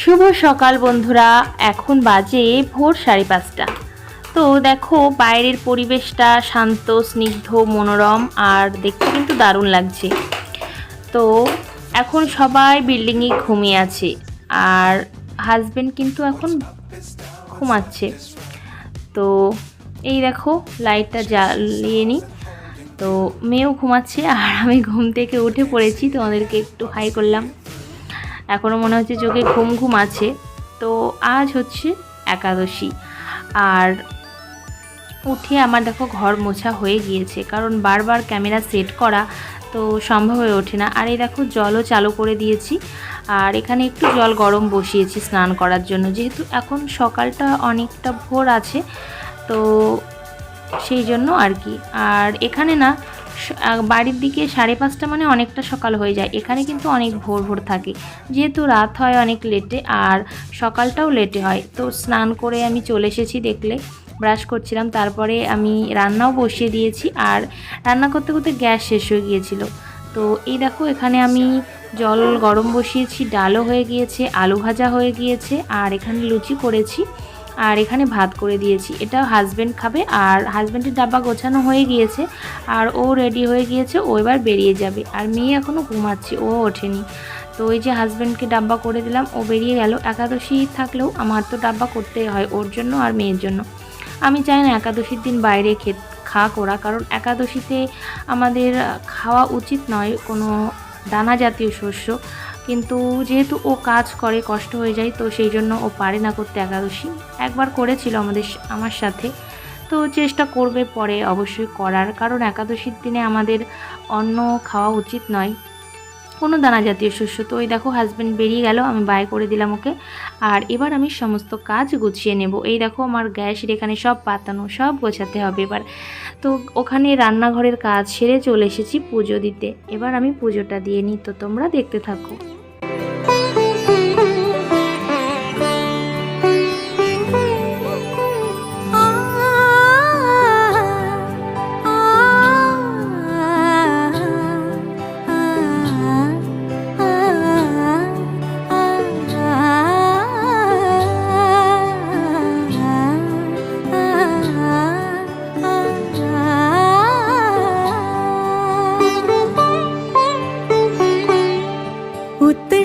শুভ সকাল বন্ধুরা, এখন বাজে ভোর সাড়ে পাঁচটা। তো দেখো, বাইরের পরিবেশটা শান্ত, স্নিগ্ধ, মনোরম, আর দেখতে কিন্তু দারুণ লাগছে। তো এখন সবাই বিল্ডিংয়ে ঘুমিয়ে আছে, আর হাজবেন্ড কিন্তু এখন ঘুমাচ্ছে। তো এই দেখো লাইটটা জ্বালিয়ে নিই তো মেয়েও ঘুমাচ্ছে, আর আমি ঘুম থেকে উঠে পড়েছি, তোমাদেরকে একটু হাই করলাম। এখনও মনে হচ্ছে চোখে ঘুম ঘুম আছে। তো আজ হচ্ছে একাদশী। আর উঠে আমার দেখো ঘর মোছা হয়ে গিয়েছে, কারণ বারবার ক্যামেরা সেট করা তো সম্ভব হয়ে ওঠে না। আর এই দেখো জলও চালু করে দিয়েছি, আর এখানে একটু জল গরম বসিয়েছি স্নান করার জন্য। যেহেতু এখন সকালটা অনেকটা ভোর আছে, তো সেই জন্য আর কি। আর এখানে না বাড়ির দিকে সাড়ে পাঁচটা মানে অনেকটা সকাল হয়ে যায়। এখানে কিন্তু অনেক ভোর ভোর থাকে। যেহেতু রাত হয় অনেক লেটে আর সকালটাও লেটে হয়। তো স্নান করে আমি চলে এসেছি দেখলে। ব্রাশ করছিলাম। তারপরে আমি রান্নাও বসিয়ে দিয়েছি। আর রান্না করতে করতে গ্যাস শেষ হয়ে গিয়েছিল। তো এই দেখো, এখানে আমি জল গরম বসিয়েছি। ডালও হয়ে গিয়েছে, আলু ভাজা হয়ে গিয়েছে। আর এখানে লুচি করেছি। আর এখানে ভাত করে দিয়েছি। এটা হাজব্যান্ড খাবে আর হাজব্যান্ডের ডাব্বা গোছানো হয়ে গিয়েছে আর ও রেডি হয়ে গিয়েছে, ও এবার বেরিয়ে যাবে। আর মেয়ে এখনও ঘুমাচ্ছে, ও ওঠেনি। তো ওই যে হাজব্যান্ডকে ডাব্বা করে দিলাম, ও বেরিয়ে গেল। একাদশী থাকলেও আমার তো ডাব্বা করতেই হয় ওর জন্য আর মেয়ের জন্য। আমি চাই না একাদশীর দিন বাইরে খে খাওয়া করা কারণ একাদশীতে আমাদের খাওয়া উচিত নয় কোনো দানা জাতীয় শস্য। কিন্তু যেহেতু ও কাজ করে, কষ্ট হয়ে যায়, তো সেই জন্য ও পারে না করতে একাদশী। একবার করেছিল আমাদের আমার সাথে। তো চেষ্টা করবে পরে অবশ্যই করার, কারণ একাদশীর দিনে আমাদের অন্ন খাওয়া উচিত নয়। কোনো দানা জাতীয় শস্য। তো ওই দেখো হাজব্যান্ড বেরিয়ে গেল, আমি বাই করে দিলাম ওকে। আর এবার আমি সমস্ত কাজ গুছিয়ে নেব। এই দেখো, আমার গ্যাসের এখানে সব পাতানো, সব গোছাতে হবে এবার। তো ওখানে রান্নাঘরের কাজ সেরে চলে এসেছি পুজো দিতে। এবার আমি পুজোটা দিয়ে নিই। তো তোমরা দেখতে থাকো।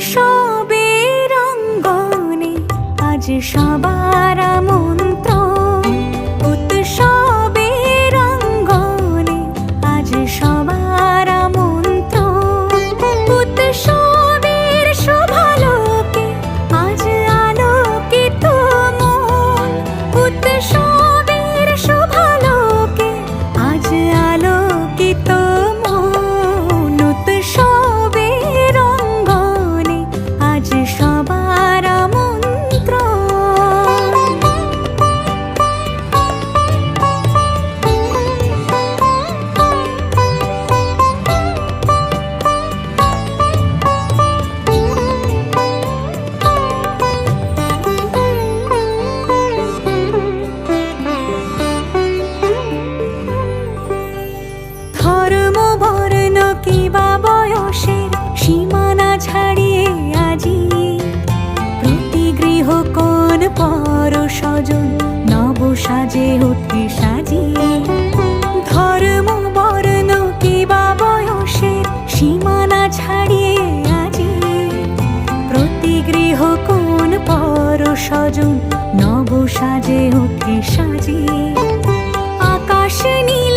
উৎসবের রঙ্গনে আজ সবার কোন পর স্বজন নব সাজে উঠে ধর্ম বর্ণ বয়সের সীমানা ছাড়িয়ে আজি প্রতি গৃহ কোন পর স্বজন নব সাজে উঠে সাজিয়ে। আকাশ নীলে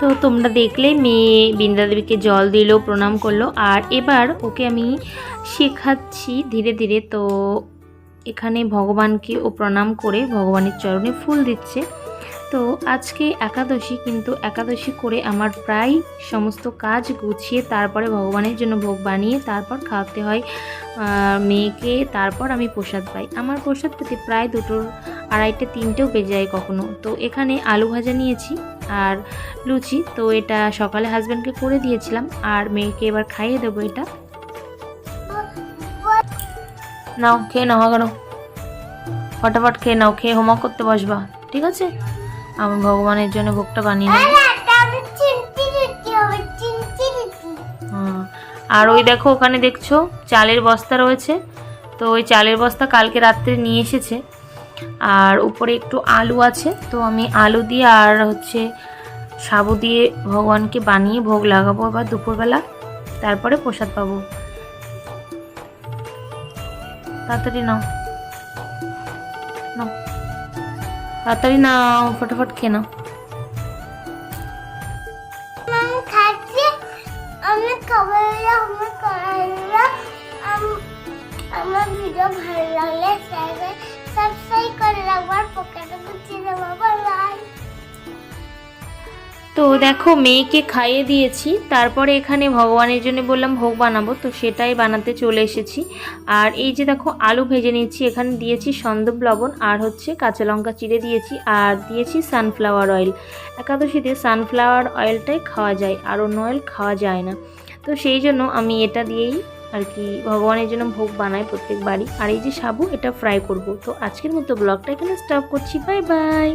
তো তোমরা দেখলে, মেয়ে বৃন্দা দেবীকে জল দিল, প্রণাম করল, আর এবার ওকে আমি শেখাচ্ছি ধীরে ধীরে। তো এখানে ভগবানকে ও প্রণাম করে ভগবানের চরণে ফুল দিচ্ছে। তো আজকে একাদশী, কিন্তু একাদশী করে আমার প্রায় সমস্ত কাজ গুছিয়ে তারপরে ভগবানের জন্য ভোগ বানিয়ে তারপর খাওয়াতে হয় মেয়েকে। তারপর আমি প্রসাদ পাই। আমার প্রসাদ পেতে প্রায় দুটোর আড়াইটে, তিনটেও বেজে যায় কখনো। তো এখানে আলু ভাজা নিয়েছি আর লুচি। তো এটা সকালে হাজব্যান্ডকে করে দিয়েছিলাম আর মেয়েকে এবার খাইয়ে দেবো এটা। নাও, খেয়ে নাও কেন ফটাফট খেয়ে নাও, খেয়ে হোমওয়ার্ক করতে বসবা। ঠিক আছে? আমি ভগবানের জন্য ভোগটা বানিয়ে নেব। আর ওই দেখো ওখানে দেখছ চালের বস্তা রয়েছে। তো ওই চালের বস্তা কালকে রাত্রে নিয়ে এসেছে। আর উপরে একটু আলু আছে তো আমি আলু দিয়ে আর হচ্ছে সাবু দিয়ে ভগবানকে বানিয়ে ভোগ লাগাবো এবার দুপুরবেলা। তারপরে প্রসাদ পাবো। তাড়াতাড়ি নাও। তাড়াতাড়ি নাও ফটাফট খেয়ে তো দেখো, মেয়েকে খাইয়ে দিয়েছি। তারপরে এখানে ভগবানের জন্য বললাম, ভোগ বানাবো। তো সেটাই বানাতে চলে এসেছি। আর এই যে দেখো, আলু ভেজে নিয়েছি। এখানে দিয়েছি সন্দব লবণ আর হচ্ছে কাঁচা লঙ্কা চিড়ে দিয়েছি আর দিয়েছি সানফ্লাওয়ার অয়েল একাদশীতে সানফ্লাওয়ার অয়েলটাই খাওয়া যায়, আর অন্য অয়েল খাওয়া যায় না। তো সেই জন্য আমি এটা দিয়েই আর কি ভগবানের জন্য ভোগ বানাই প্রত্যেকবারই। আর এই যে সাবু, এটা ফ্রাই করব। তো আজকের মতো ব্লগটা এখানে স্টপ করছি। Bye bye